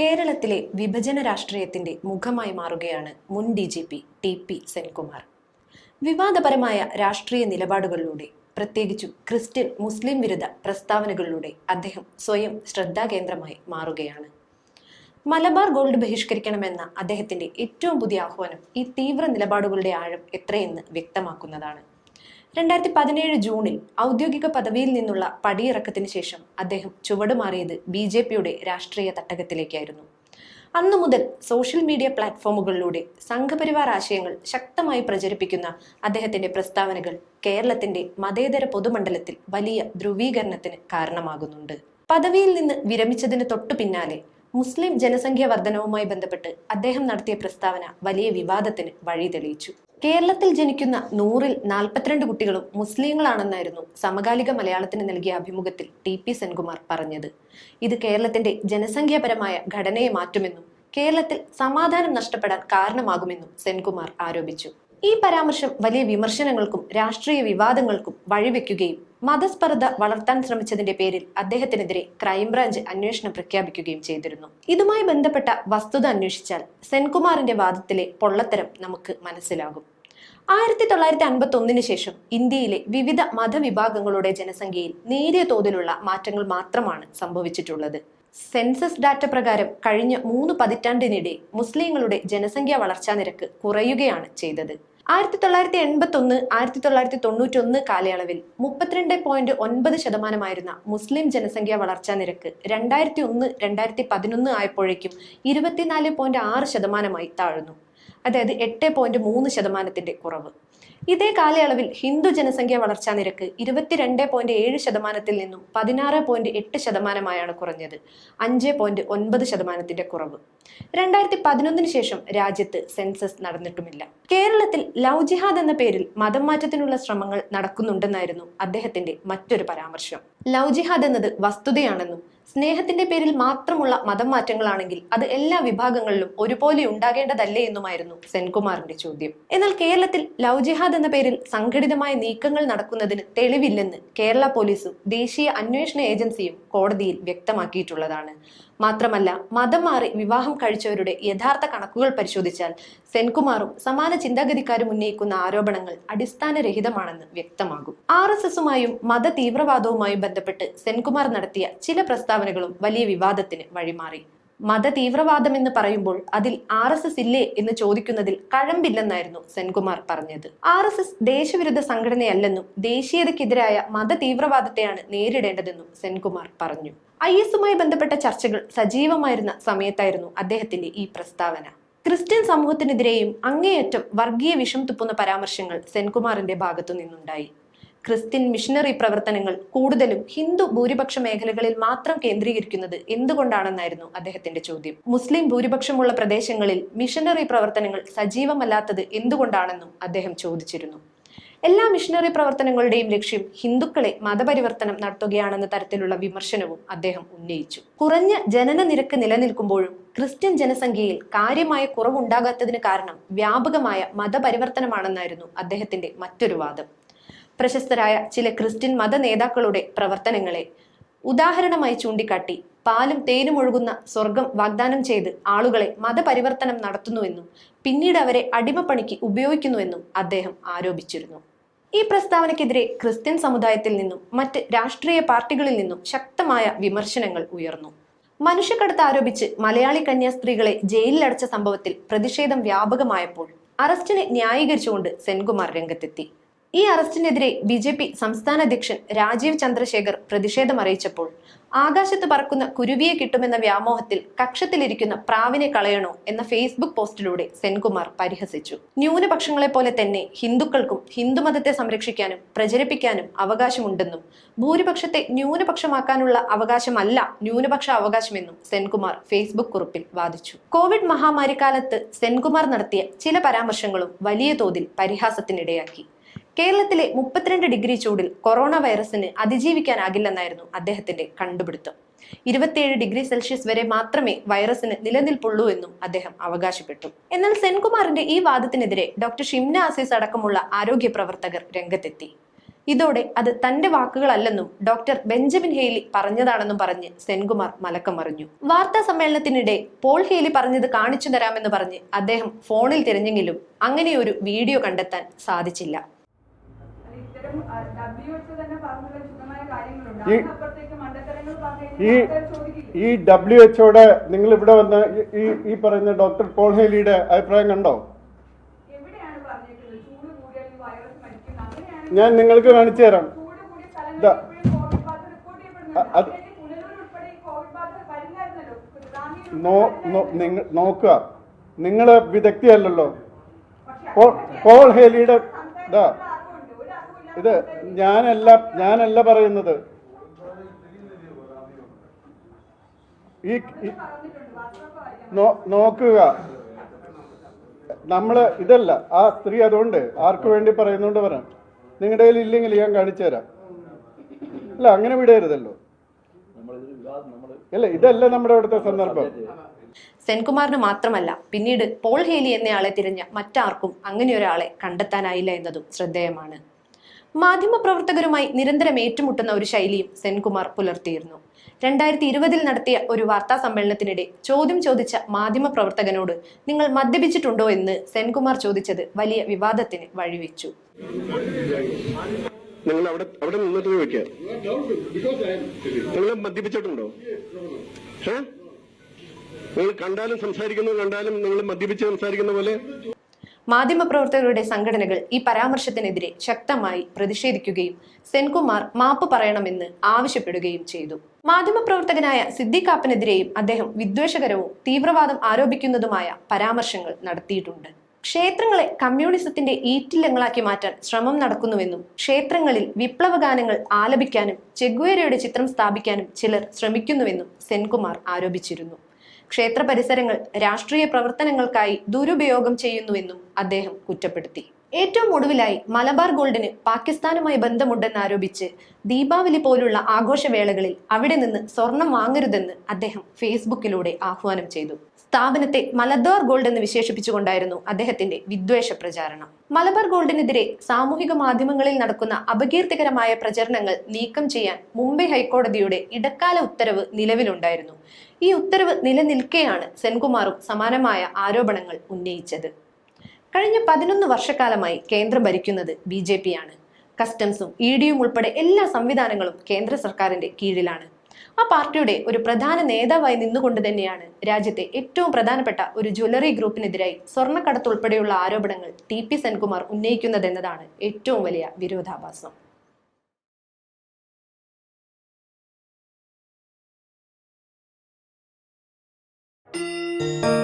കേരളത്തിലെ വിഭജന രാഷ്ട്രീയത്തിന്റെ മുഖമായി മാറുകയാണ് മുൻ D G P T P Senkumar. വിവാദപരമായ രാഷ്ട്രീയ നിലപാടുകളിലൂടെ പ്രത്യേകിച്ചും ക്രിസ്ത്യൻ മുസ്ലിം വിരുദ്ധ പ്രസ്താവനകളിലൂടെ അദ്ദേഹം സ്വയം ശ്രദ്ധാകേന്ദ്രമായി മാറുകയാണ്. മലബാർ ഗോൾഡ് ബഹിഷ്കരിക്കണമെന്ന അദ്ദേഹത്തിന്റെ ഏറ്റവും പുതിയ ആഹ്വാനം ഈ തീവ്ര നിലപാടുകളുടെ ആഴം എത്രയെന്ന് വ്യക്തമാക്കുന്നതാണ്. രണ്ടായിരത്തി പതിനേഴ് ജൂണിൽ ഔദ്യോഗിക പദവിയിൽ നിന്നുള്ള പടിയിറക്കത്തിന് ശേഷം അദ്ദേഹം ചുവടുമാറിയത് ബി ജെ പിയുടെ രാഷ്ട്രീയ തട്ടകത്തിലേക്കായിരുന്നു. അന്നു മുതൽ സോഷ്യൽ മീഡിയ പ്ലാറ്റ്ഫോമുകളിലൂടെ സംഘപരിവാർ ആശയങ്ങൾ ശക്തമായി പ്രചരിപ്പിക്കുന്ന അദ്ദേഹത്തിന്റെ പ്രസ്താവനകൾ കേരളത്തിന്റെ മതേതര പൊതുമണ്ഡലത്തിൽ വലിയ ധ്രുവീകരണത്തിന് കാരണമാകുന്നുണ്ട്. പദവിയിൽ നിന്ന് വിരമിച്ചതിന് തൊട്ടു പിന്നാലെ മുസ്ലിം ജനസംഖ്യ വർധനവുമായി ബന്ധപ്പെട്ട് അദ്ദേഹം നടത്തിയ പ്രസ്താവന വലിയ വിവാദത്തിന് വഴി തെളിയിച്ചു കേരളത്തിൽ ജനിക്കുന്ന നൂറിൽ നാൽപ്പത്തിരണ്ട് കുട്ടികളും മുസ്ലിങ്ങളാണെന്നായിരുന്നു സമകാലിക മലയാളത്തിന് നൽകിയ അഭിമുഖത്തിൽ ടി പി സെൻകുമാർ പറഞ്ഞത്. ഇത് കേരളത്തിന്റെ ജനസംഖ്യാപരമായ ഘടനയെ മാറ്റുമെന്നും കേരളത്തിൽ സമാധാനം നഷ്ടപ്പെടാൻ കാരണമാകുമെന്നും സെൻകുമാർ ആരോപിച്ചു. ഈ പരാമർശം വലിയ വിമർശനങ്ങൾക്കും രാഷ്ട്രീയ വിവാദങ്ങൾക്കും വഴിവെക്കുകയും മതസ്പർദ്ധ വളർത്താൻ ശ്രമിച്ചതിന്റെ പേരിൽ അദ്ദേഹത്തിനെതിരെ ക്രൈംബ്രാഞ്ച് അന്വേഷണം പ്രഖ്യാപിക്കുകയും ചെയ്തിരുന്നു. ഇതുമായി ബന്ധപ്പെട്ട വസ്തുത അന്വേഷിച്ചാൽ സെൻകുമാറിന്റെ വാദത്തിലെ പൊള്ളത്തരം നമുക്ക് മനസ്സിലാകും. ആയിരത്തി തൊള്ളായിരത്തി അൻപത്തി ഒന്നിന് ശേഷം ഇന്ത്യയിലെ വിവിധ മതവിഭാഗങ്ങളുടെ ജനസംഖ്യയിൽ നേരിയ തോതിലുള്ള മാറ്റങ്ങൾ മാത്രമാണ് സംഭവിച്ചിട്ടുള്ളത്. സെൻസസ് ഡാറ്റ പ്രകാരം കഴിഞ്ഞ മൂന്ന് പതിറ്റാണ്ടിനിടെ മുസ്ലിങ്ങളുടെ ജനസംഖ്യാ വളർച്ചാ നിരക്ക് കുറയുകയാണ് ചെയ്തത്. ആയിരത്തി തൊള്ളായിരത്തി എൺപത്തി ഒന്ന് ആയിരത്തി തൊള്ളായിരത്തി തൊണ്ണൂറ്റി ഒന്ന് കാലയളവിൽ മുപ്പത്തിരണ്ട് പോയിന്റ് ഒൻപത് ശതമാനമായിരുന്ന മുസ്ലിം ജനസംഖ്യ വളർച്ചാ നിരക്ക് രണ്ടായിരത്തി ഒന്ന് രണ്ടായിരത്തി പതിനൊന്ന് ആയപ്പോഴേക്കും ഇരുപത്തിനാല് പോയിന്റ് ആറ് ശതമാനമായി താഴ്ന്നു. അതായത് എട്ട് പോയിന്റ് മൂന്ന് ശതമാനത്തിന്റെ കുറവ്. ഇതേ കാലയളവിൽ ഹിന്ദു ജനസംഖ്യ വളർച്ചാ നിരക്ക് ഇരുപത്തിരണ്ട് പോയിന്റ് ഏഴ് ശതമാനത്തിൽ നിന്നും പതിനാറ് പോയിന്റ് എട്ട് ശതമാനമായാണ് കുറഞ്ഞത്. അഞ്ച് പോയിന്റ് ഒൻപത് ശതമാനത്തിന്റെ കുറവ്. രണ്ടായിരത്തി പതിനൊന്നിന് ശേഷം രാജ്യത്ത് സെൻസസ് നടന്നിട്ടുമില്ല. കേരളത്തിൽ ലവ് ജിഹാദ് എന്ന പേരിൽ മതം മാറ്റത്തിനുള്ള ശ്രമങ്ങൾ നടക്കുന്നുണ്ടെന്നായിരുന്നു അദ്ദേഹത്തിന്റെ മറ്റൊരു പരാമർശം. ലവ് ജിഹാദ് എന്നത് വസ്തുതയാണെന്നും സ്നേഹത്തിന്റെ പേരിൽ മാത്രമുള്ള മതം മാറ്റങ്ങളാണെങ്കിൽ അത് എല്ലാ വിഭാഗങ്ങളിലും ഒരുപോലെ ഉണ്ടാകേണ്ടതല്ലേ എന്നുമായിരുന്നു സെൻകുമാറിന്റെ ചോദ്യം. എന്നാൽ കേരളത്തിൽ ലവ് ജിഹാദ് എന്ന പേരിൽ സംഘടിതമായ നീക്കങ്ങൾ നടക്കുന്നതിന് തെളിവില്ലെന്ന് കേരള പോലീസും ദേശീയ അന്വേഷണ ഏജൻസിയും കോടതിയിൽ വ്യക്തമാക്കിയിട്ടുള്ളതാണ്. മാത്രമല്ല മതം മാറി വിവാഹം കഴിച്ചവരുടെ യഥാർത്ഥ കണക്കുകൾ പരിശോധിച്ചാൽ സെൻകുമാറും സമാന ചിന്താഗതിക്കാരും ഉന്നയിക്കുന്ന ആരോപണങ്ങൾ അടിസ്ഥാനരഹിതമാണെന്ന് വ്യക്തമാകും. ആർ എസ് എസുമായും മത തീവ്രവാദവുമായും ബന്ധപ്പെട്ട് സെൻകുമാർ നടത്തിയ ചില പ്രസ്താവനകളും വലിയ വിവാദത്തിന് വഴിമാറി. മത തീവ്രവാദം എന്ന് പറയുമ്പോൾ അതിൽ ആർ എസ് എസ് ഇല്ലേ എന്ന് ചോദിക്കുന്നതിൽ കഴമ്പില്ലെന്നായിരുന്നു സെൻകുമാർ പറഞ്ഞത്. ആർ എസ് എസ് ദേശവിരുദ്ധ സംഘടനയല്ലെന്നും ദേശീയതയ്ക്കെതിരായ മത തീവ്രവാദത്തെയാണ് നേരിടേണ്ടതെന്നും സെൻകുമാർ പറഞ്ഞു. ഐ എസുമായി ബന്ധപ്പെട്ട ചർച്ചകൾ സജീവമായിരുന്ന സമയത്തായിരുന്നു അദ്ദേഹത്തിന്റെ ഈ പ്രസ്താവന. ക്രിസ്ത്യൻ സമൂഹത്തിനെതിരെയും അങ്ങേയറ്റം വർഗീയ വിഷം തുപ്പുന്ന പരാമർശങ്ങൾ സെൻകുമാറിന്റെ ഭാഗത്തു നിന്നുണ്ടായി. ക്രിസ്ത്യൻ മിഷനറി പ്രവർത്തനങ്ങൾ കൂടുതലും ഹിന്ദു ഭൂരിപക്ഷ മേഖലകളിൽ മാത്രം കേന്ദ്രീകരിക്കുന്നത് എന്തുകൊണ്ടാണെന്നായിരുന്നു അദ്ദേഹത്തിന്റെ ചോദ്യം. മുസ്ലിം ഭൂരിപക്ഷമുള്ള പ്രദേശങ്ങളിൽ മിഷനറി പ്രവർത്തനങ്ങൾ സജീവമല്ലാത്തത് എന്തുകൊണ്ടാണെന്നും അദ്ദേഹം ചോദിച്ചിരുന്നു. എല്ലാ മിഷനറി പ്രവർത്തനങ്ങളുടെയും ലക്ഷ്യം ഹിന്ദുക്കളെ മതപരിവർത്തനം നടത്തുകയാണെന്ന തരത്തിലുള്ള വിമർശനവും അദ്ദേഹം ഉന്നയിച്ചു. കുറഞ്ഞ ജനന നിരക്ക് നിലനിൽക്കുമ്പോഴും ക്രിസ്ത്യൻ ജനസംഖ്യയിൽ കാര്യമായ കുറവുണ്ടാകാത്തതിന് കാരണം വ്യാപകമായ മതപരിവർത്തനമാണെന്നായിരുന്നു അദ്ദേഹത്തിന്റെ മറ്റൊരു വാദം. പ്രശസ്തരായ ചില ക്രിസ്ത്യൻ മത നേതാക്കളുടെ പ്രവർത്തനങ്ങളെ ഉദാഹരണമായി ചൂണ്ടിക്കാട്ടി പാലും തേനും ഒഴുകുന്ന സ്വർഗം വാഗ്ദാനം ചെയ്ത് ആളുകളെ മതപരിവർത്തനം നടത്തുന്നുവെന്നും പിന്നീട് അവരെ അടിമപ്പണിക്ക് ഉപയോഗിക്കുന്നുവെന്നും അദ്ദേഹം ആരോപിച്ചിരുന്നു. ഈ പ്രസ്താവനയ്ക്കെതിരെ ക്രിസ്ത്യൻ സമുദായത്തിൽ നിന്നും മറ്റ് രാഷ്ട്രീയ പാർട്ടികളിൽ നിന്നും ശക്തമായ വിമർശനങ്ങൾ ഉയർന്നു. മനുഷ്യക്കടത്ത് ആരോപിച്ച് മലയാളി കന്യാസ്ത്രീകളെ ജയിലിലടച്ച സംഭവത്തിൽ പ്രതിഷേധം വ്യാപകമായപ്പോൾ അറസ്റ്റിനെ ന്യായീകരിച്ചുകൊണ്ട് സെൻകുമാർ രംഗത്തെത്തി. ഈ അറസ്റ്റിനെതിരെ ബി ജെ പി സംസ്ഥാന അധ്യക്ഷൻ രാജീവ് ചന്ദ്രശേഖർ പ്രതിഷേധം അറിയിച്ചപ്പോൾ ആകാശത്ത് പറക്കുന്ന കുരുവിയെ കിട്ടുമെന്ന വ്യാമോഹത്തിൽ കക്ഷത്തിലിരിക്കുന്ന പ്രാവിനെ കളയണോ എന്ന ഫേസ്ബുക്ക് പോസ്റ്റിലൂടെ സെൻകുമാർ പരിഹസിച്ചു. ന്യൂനപക്ഷങ്ങളെ പോലെ തന്നെ ഹിന്ദുക്കൾക്കും ഹിന്ദുമതത്തെ സംരക്ഷിക്കാനും പ്രചരിപ്പിക്കാനും അവകാശമുണ്ടെന്നും ഭൂരിപക്ഷത്തെ ന്യൂനപക്ഷമാക്കാനുള്ള അവകാശമല്ല ന്യൂനപക്ഷ അവകാശമെന്നും സെൻകുമാർ ഫേസ്ബുക്ക് കുറിപ്പിൽ വാദിച്ചു. കോവിഡ് മഹാമാരിക്കാലത്ത് സെൻകുമാർ നടത്തിയ ചില പരാമർശങ്ങളും വലിയ തോതിൽ പരിഹാസത്തിനിടയാക്കി. കേരളത്തിലെ മുപ്പത്തിരണ്ട് ഡിഗ്രി ചൂടിൽ കൊറോണ വൈറസിന് അതിജീവിക്കാനാകില്ലെന്നായിരുന്നു അദ്ദേഹത്തിന്റെ കണ്ടുപിടുത്തം. ഇരുപത്തിയേഴ് ഡിഗ്രി സെൽഷ്യസ് വരെ മാത്രമേ വൈറസിന് നിലനിൽപ്പുള്ളൂ എന്നും അദ്ദേഹം അവകാശപ്പെട്ടു. എന്നാൽ സെൻകുമാറിന്റെ ഈ വാദത്തിനെതിരെ ഡോക്ടർ ഷിംന അസീസ് അടക്കമുള്ള ആരോഗ്യ പ്രവർത്തകർ രംഗത്തെത്തി. ഇതോടെ അത് തന്റെ വാക്കുകളല്ലെന്നും ഡോക്ടർ ബെഞ്ചമിൻ ഹെയ്ലി പറഞ്ഞതാണെന്നും പറഞ്ഞ് സെൻകുമാർ മലക്കം മറിഞ്ഞു വാർത്താ സമ്മേളനത്തിനിടെ പോൾ ഹെയ്ലി പറഞ്ഞത് കാണിച്ചു തരാമെന്ന് പറഞ്ഞ് അദ്ദേഹം ഫോണിൽ തിരഞ്ഞെങ്കിലും അങ്ങനെയൊരു വീഡിയോ കണ്ടെത്താൻ സാധിച്ചില്ല. ഈ- ഈ ഈ ഡബ്ല്യു എച്ച്ഒയുടെ നിങ്ങൾ ഇവിടെ വന്ന് ഈ- ഈ പറയുന്ന ഡോക്ടർ പോൾ ഹേലിയുടെ അഭിപ്രായം കണ്ടോ? ഞാൻ നിങ്ങൾക്ക് കാണിച്ചു തരാം. നോക്കുക. നിങ്ങൾ വിദഗ്ധിയല്ലോ പോൾ ഹെലിയുടെ ഇത് ഞാനല്ല ഞാനല്ല പറയുന്നത്. ഈ നോക്കുക. നമ്മൾ ഇതല്ല. ആ സ്ത്രീ അതുകൊണ്ട് ആർക്ക് വേണ്ടി പറയുന്നുണ്ട് പറയാം നിങ്ങളുടെ കയ്യിൽ ഇല്ലെങ്കിൽ ഞാൻ കാണിച്ചു തരാം. അല്ല അങ്ങനെ വിടരുതല്ലോ. അല്ല ഇതല്ല നമ്മുടെ അവിടുത്തെ സന്ദർഭം. സെൻകുമാറിന് മാത്രമല്ല പിന്നീട് പോൾ ഹേലി എന്നയാളെ തിരഞ്ഞ മറ്റാർക്കും അങ്ങനെ ഒരാളെ കണ്ടെത്താനായില്ല എന്നതും ശ്രദ്ധേയമാണ്. മാധ്യമപ്രവർത്തകരുമായി നിരന്തരം ഏറ്റുമുട്ടുന്ന ഒരു ശൈലിയും സെൻകുമാർ പുലർത്തിയിരുന്നു. രണ്ടായിരത്തി ഇരുപതിൽ നടത്തിയ ഒരു വാർത്താ സമ്മേളനത്തിനിടെ ചോദ്യം ചോദിച്ച മാധ്യമ പ്രവർത്തകനോട് നിങ്ങൾ മദ്യപിച്ചിട്ടുണ്ടോ എന്ന് സെൻകുമാർ ചോദിച്ചത് വലിയ വിവാദത്തിന് വഴിവെച്ചു. നിങ്ങൾ അവിടെ അവിടെ നിന്നിട്ട് ചോദിക്കുക നിങ്ങൾ മദ്യപിച്ചിട്ടുണ്ടോ? നിങ്ങൾ കണ്ടാലും സംസാരിക്കുന്നത് കണ്ടാലും നിങ്ങൾ മദ്യപിച്ച് സംസാരിക്കുന്ന പോലെ? മാധ്യമപ്രവർത്തകരുടെ സംഘടനകൾ ഈ പരാമർശത്തിനെതിരെ ശക്തമായി പ്രതിഷേധിക്കുകയും സെൻകുമാർ മാപ്പ് പറയണമെന്ന് ആവശ്യപ്പെടുകയും ചെയ്തു. മാധ്യമപ്രവർത്തകനായ സിദ്ദിഖാപ്പിനെതിരെയും അദ്ദേഹം വിദ്വേഷകരവും തീവ്രവാദം ആരോപിക്കുന്നതുമായ പരാമർശങ്ങൾ നടത്തിയിട്ടുണ്ട്. ക്ഷേത്രങ്ങളെ കമ്മ്യൂണിസത്തിന്റെ ഈറ്റില്ലങ്ങളാക്കി മാറ്റാൻ ശ്രമം നടക്കുന്നുവെന്നും ക്ഷേത്രങ്ങളിൽ വിപ്ലവഗാനങ്ങൾ ആലപിക്കാനും ചെഗ്വേരയുടെ ചിത്രം സ്ഥാപിക്കാനും ചിലർ ശ്രമിക്കുന്നുവെന്നും സെൻകുമാർ ആരോപിച്ചിരുന്നു. ക്ഷേത്ര പരിസരങ്ങൾ രാഷ്ട്രീയ പ്രവർത്തനങ്ങൾക്കായി ദുരുപയോഗം ചെയ്യുന്നുവെന്നും അദ്ദേഹം കുറ്റപ്പെടുത്തി. ഏറ്റവും ഒടുവിലായി മലബാർ ഗോൾഡിന് പാകിസ്ഥാനുമായി ബന്ധമുണ്ടെന്ന് ആരോപിച്ച് ദീപാവലി പോലുള്ള ആഘോഷവേളകളിൽ അവിടെ നിന്ന് സ്വർണം വാങ്ങരുതെന്ന് അദ്ദേഹം ഫേസ്ബുക്കിലൂടെ ആഹ്വാനം ചെയ്തു. സ്ഥാപനത്തെ മലബാർ ഗോൾഡ് എന്ന് വിശേഷിപ്പിച്ചുകൊണ്ടായിരുന്നു അദ്ദേഹത്തിന്റെ വിദ്വേഷ പ്രചാരണം. മലബാർ ഗോൾഡിനെതിരെ സാമൂഹിക മാധ്യമങ്ങളിൽ നടക്കുന്ന അപകീർത്തികരമായ പ്രചരണങ്ങൾ നീക്കം ചെയ്യാൻ മുംബൈ ഹൈക്കോടതിയുടെ ഇടക്കാല ഉത്തരവ് നിലവിലുണ്ടായിരുന്നു. ഈ ഉത്തരവ് നിലനിൽക്കെയാണ് സെൻകുമാറും സമാനമായ ആരോപണങ്ങൾ ഉന്നയിച്ചത്. കഴിഞ്ഞ പതിനൊന്ന് വർഷക്കാലമായി കേന്ദ്രം ഭരിക്കുന്നത് ബി ജെ പിയാണ് കസ്റ്റംസും ഇ ഡിയും ഉൾപ്പെടെ എല്ലാ സംവിധാനങ്ങളും കേന്ദ്ര സർക്കാരിന്റെ കീഴിലാണ്. ആ പാർട്ടിയുടെ ഒരു പ്രധാന നേതാവായി നിന്നുകൊണ്ട് തന്നെയാണ് രാജ്യത്തെ ഏറ്റവും പ്രധാനപ്പെട്ട ഒരു ജ്വല്ലറി ഗ്രൂപ്പിനെതിരായി സ്വർണക്കടത്ത് ഉൾപ്പെടെയുള്ള ആരോപണങ്ങൾ ടി പി സെൻകുമാർ ഉന്നയിക്കുന്നതെന്നതാണ് ഏറ്റവും വലിയ വിരോധാഭാസം ും.